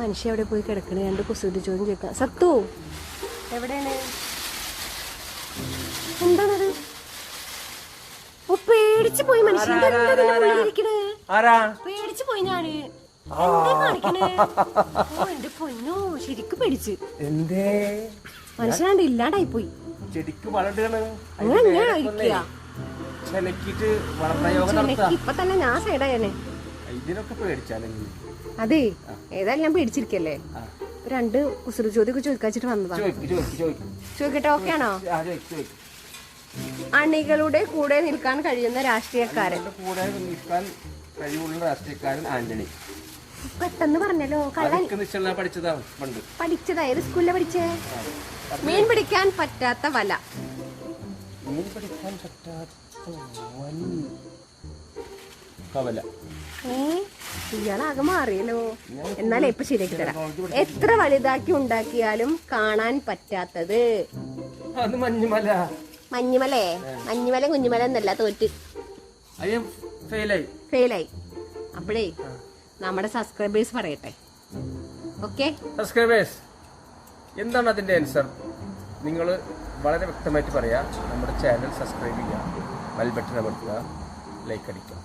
മനുഷ്യ എവിടെ പോയി കിടക്കണ? രണ്ട് കുസൃതി ചോദ്യം ചോദിക്കാം. സത്തു എവിടെയാണ്? എന്താണത്? ഓ പേടിച്ചു പോയി മനുഷ്യൻ പേടിച്ചു പോയി ഞാൻ. എന്റെ പൊന്നോ ശരിക്കും പേടിച്ച്. എന്തേ? മനുഷ്യനാണ്ട് ഇല്ലാണ്ടായി പോയി. ചെടിക്ക് നടത്താ ഇപ്പൊ തന്നെ ഞാൻ സൈഡായനെ. ഇതിനൊക്കെ പേടിച്ചാലെങ്കിൽ അതെ. ഏതായാലും ഞാൻ പേടിച്ചിരിക്കല്ലേ. രണ്ട് കുസൃതി ചോദ്യമൊക്കെ ചോദിക്കാച്ചിട്ട് വന്നതാ. ചോദിക്ക് ചോദിക്ക് ചോദിക്ക്. ചോദിക്കട്ടെ ഓക്കെ ആണോ? അണികളുടെ കൂടെ നിൽക്കാൻ കഴിയുന്ന രാഷ്ട്രീയക്കാരൻ. കൂടെ നിൽക്കാൻ കഴിവുള്ള രാഷ്ട്രീയക്കാരൻ ആന്റണി. പെട്ടെന്ന് പറഞ്ഞല്ലോ കള്ളൻ പഠിച്ചതാ പണ്ട്. പഠിച്ചതാ ഏത് സ്കൂളിലെ പഠിച്ചേ? മീൻ പിടിക്കാൻ പറ്റാത്ത വല. മീൻ പിടിക്കാൻ പറ്റാത്ത കവല. ഇയാളാകെ മാറിയല്ലോ. എന്നാലേ ഇപ്പൊ ശരിയാക്കി തരാം. എത്ര വലുതാക്കി ഉണ്ടാക്കിയാലും കാണാൻ പറ്റാത്തത്. മഞ്ഞുമല. മഞ്ഞുമലേ? മഞ്ഞുമല കുഞ്ഞുമല എന്നല്ല തോറ്റ്. ഫെയിലായി. അപ്പോഴേ നമ്മുടെ സബ്സ്ക്രൈബേഴ്സ് പറയട്ടെ. ഓക്കെ? സബ്സ്ക്രൈബേഴ്സ് എന്താണ് അതിന്റെ ആൻസർ നിങ്ങൾ വളരെ വ്യക്തമായിട്ട് പറയാം നമ്മുടെ ചാനൽ സബ്സ്ക്രൈബ് ചെയ്യുക ബെൽ ബട്ടൺ അമർത്തുക ലൈക്ക് അടിക്കുക.